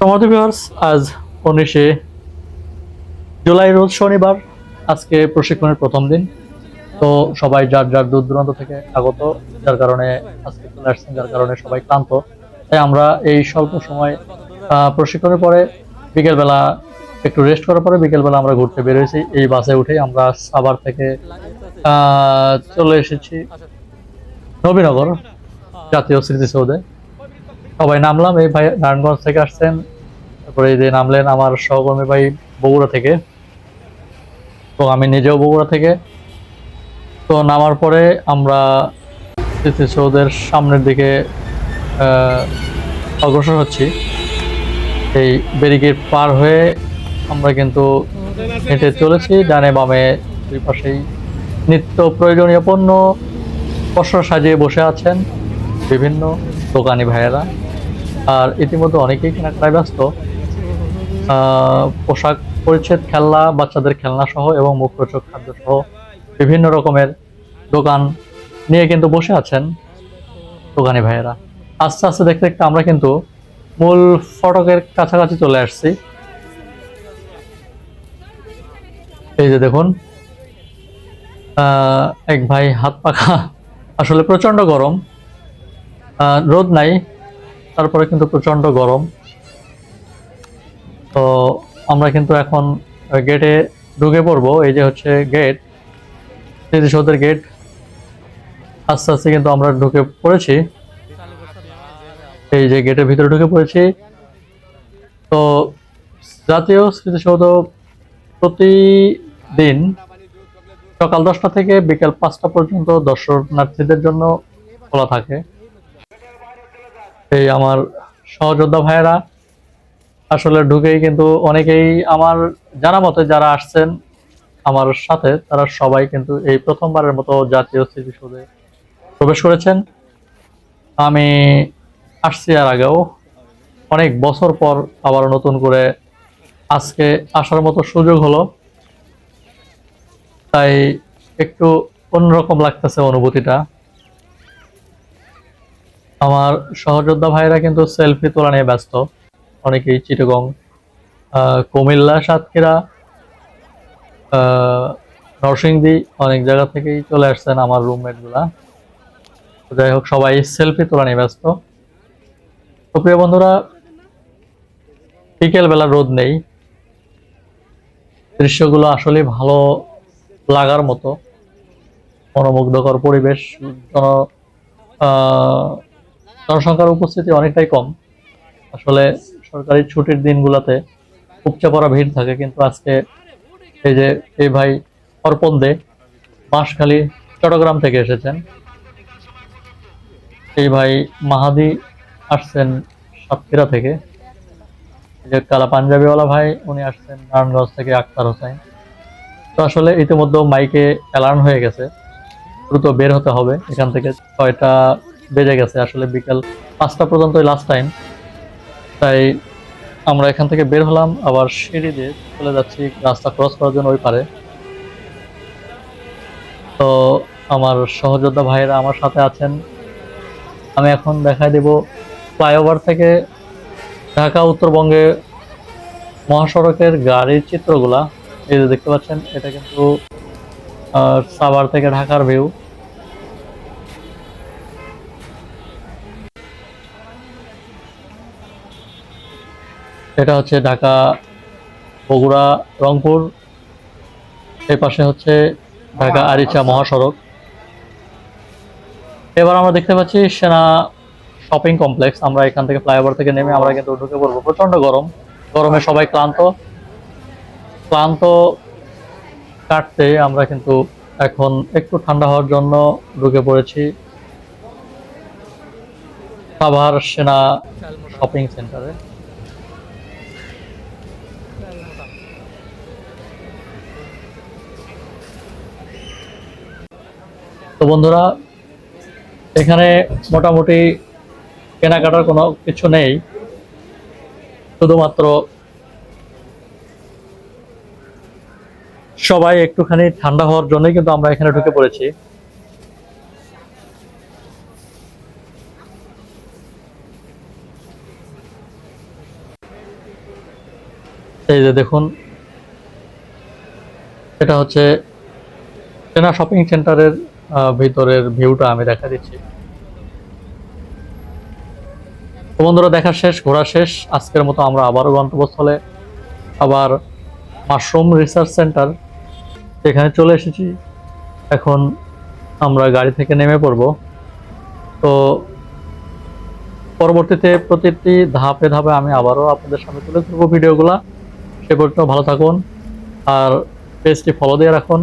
Tomato viewers আজ উনিশে জুলাই রোজ শনিবার, আজকে প্রশিক্ষণের প্রথম দিন। তো সবাই যার যার দূর দূরান্ত থেকে আগত, যার কারণে আজকে চলে আসছেন, যার কারণে সবাই ক্লান্ত। তাই আমরা এই স্বল্প সময় প্রশিক্ষণের পরে বিকেলবেলা একটু রেস্ট করার পরে বিকেলবেলা আমরা ঘুরতে বেরিয়েছি এই বাসে উঠে আমরা সাভার থেকে চলে এসেছি নবীনগর, জাতীয় স্মৃতিসৌধে। সবাই নামলাম, এই ভাই নারায়ণগঞ্জ থেকে আসছেন। তারপরে এই যে নামলেন আমার সহকর্মী ভাই বগুড়া থেকে। তো আমি নিজেও বগুড়া থেকে। তো নামার পরে আমরা স্মৃতিসৌধের সামনের দিকে অগ্রসর হচ্ছি। এই ব্যারিকেড পার হয়ে আমরা কিন্তু হেঁটে চলেছি, ডানে বামে দুই পাশেই নিত্য প্রয়োজনীয় পণ্য, পসরা সাজিয়ে বসে আছেন বিভিন্ন দোকানি ভাইয়েরা। আর ইতিমধ্যে অনেকেই কেনাকাটায় ব্যস্ত। পোশাক পরিচ্ছেদ, খেলনা, বাচ্চাদের খেলনা সহ এবং মুখরোচক খাদ্য সহ বিভিন্ন রকমের দোকান নিয়ে কিন্তু বসে আছেন দোকানি ভাইয়েরা। আস্তে আস্তে দেখতে দেখতে আমরা কিন্তু মূল ফটকের কাছাকাছি চলে আসছি। এই যে দেখুন এক ভাই হাত পাখা, আসলে প্রচণ্ড গরম। রোদ নাই তারপরে কিন্তু প্রচণ্ড গরম। তো আমরা কিন্তু এখন গেটে ঢুকে পড়ব। এই যে হচ্ছে গেট স্মৃতিসৌধের গেট আস্তে আস্তে কিন্তু আমরা ঢুকে পড়েছি। এই যে গেটের ভিতরে ঢুকে পড়েছি। তো জাতীয় স্মৃতিসৌধ প্রতিদিন সকাল দশটা থেকে বিকেল পাঁচটা পর্যন্ত দর্শনার্থীদের জন্য খোলা থাকে। এই আমার সহযোদ্ধা ভাইয়েরা। আসলে ঢুকেই কিন্তু অনেকেই আমার জানা মতে যারা আসছেন আমার সাথে, তারা সবাই কিন্তু এই প্রথমবারের মতো জাতীয় স্মৃতিসৌধে প্রবেশ করেছেন। আমি আসছি আর আগেও। অনেক বছর পর আবার নতুন করে আজকে আসার মতো সুযোগ হলো। তাই একটু অন্যরকম লাগতেছে অনুভূতিটা। আমার সহযোদ্ধা ভাইরা কিন্তু সেলফি তোলা নিয়ে ব্যস্ত। অনেকেই চিটগং কুমিল্লা, সাতক্ষীরা নরসিংদী অনেক জায়গা থেকেই চলে আসছেন আমার রুমমেটগুলা যাই হোক, সবাই সেলফি তোলা নিয়ে ব্যস্ত। প্রিয় বন্ধুরা বিকেল বেলা রোদ নেই। দৃশ্যগুলো আসলে ভালো লাগার মতো। মনোমুগ্ধকর পরিবেশ জনসংখ্যার উপস্থিতি অনেকটাই কম। আসলে সরকারি ছুটির দিনগুলোতে উপচে পড়া ভিড় থাকে, কিন্তু আজকে এই যে এই ভাই অর্পণ দে বাঁশখালী, চট্টগ্রাম থেকে এসেছেন। এই ভাই মাহাদি আসছেন সাতক্ষীরা থেকে। যে কালা পাঞ্জাবিওয়ালা ভাই, উনি আসছেন নারায়ণগঞ্জ থেকে আক্তার হোসেন। তো আসলে ইতিমধ্যে মাইকে অ্যালার্ম হয়ে গেছে, দ্রুত বের হতে হবে। এখান থেকে ছয়টা বেজে গেছে। আসলে বিকাল পাঁচটা পর্যন্তই লাস্ট টাইম তাই আমরা এখান থেকে বের হলাম, আবার সিঁড়ি দিয়ে চলে যাচ্ছি রাস্তা ক্রস করার জন্য ওই পারে। তো আমার সহযোদ্ধা ভাইয়েরা আমার সাথে আছেন। আমি এখন দেখাই দেব ফ্লাইওভার থেকে ঢাকা উত্তরবঙ্গে মহাসড়কের গাড়ির চিত্রগুলা। এই যে দেখতে পাচ্ছেন, এটা কিন্তু সাভার থেকে ঢাকার ভিউ এটা হচ্ছে ঢাকা বগুড়া রংপুর এই পাশে হচ্ছে ঢাকা আরিচা মহাসড়ক। এবার আমরা দেখতে পাচ্ছি সেনা শপিং কমপ্লেক্স। আমরা এখান থেকে ফ্লাইওভার থেকে নেমে আমরা কিন্তু ঢুকে পড়ব। প্রচণ্ড গরম। গরমে সবাই ক্লান্ত। ক্লান্ত কাটতে আমরা কিন্তু এখন একটু ঠান্ডা হওয়ার জন্য ঢুকে পড়েছি। সাভার সেনা শপিং সেন্টারে। তো বন্ধুরা, এখানে মোটামুটি কেনাকাটার কোনো কিছু নেই। শুধুমাত্র সবাই একটুখানি ঠান্ডা হওয়ার জন্যই কিন্তু আমরা এখানে ঢুকে পড়েছি। এই যে দেখুন, এটা হচ্ছে চেনা শপিং সেন্টারের ভিতরের ভিউটা আমি দেখা দিচ্ছি। বন্ধুরা, দেখা শেষ, ঘোরা শেষ। আজকের মতো আমরা আবারও গন্তব্যস্থলে আবার মাশরুম রিসার্চ সেন্টার এখানে চলে এসেছি। এখন আমরা গাড়ি থেকে নেমে পড়ব। তো পরবর্তীতে প্রতিটি ধাপে ধাপে আমি আবারও আপনাদের সামনে তুলে ধরবো ভিডিওগুলা। সে পর্যন্ত ভালো থাকুন আর পেজটি ফলো দিয়ে রাখুন।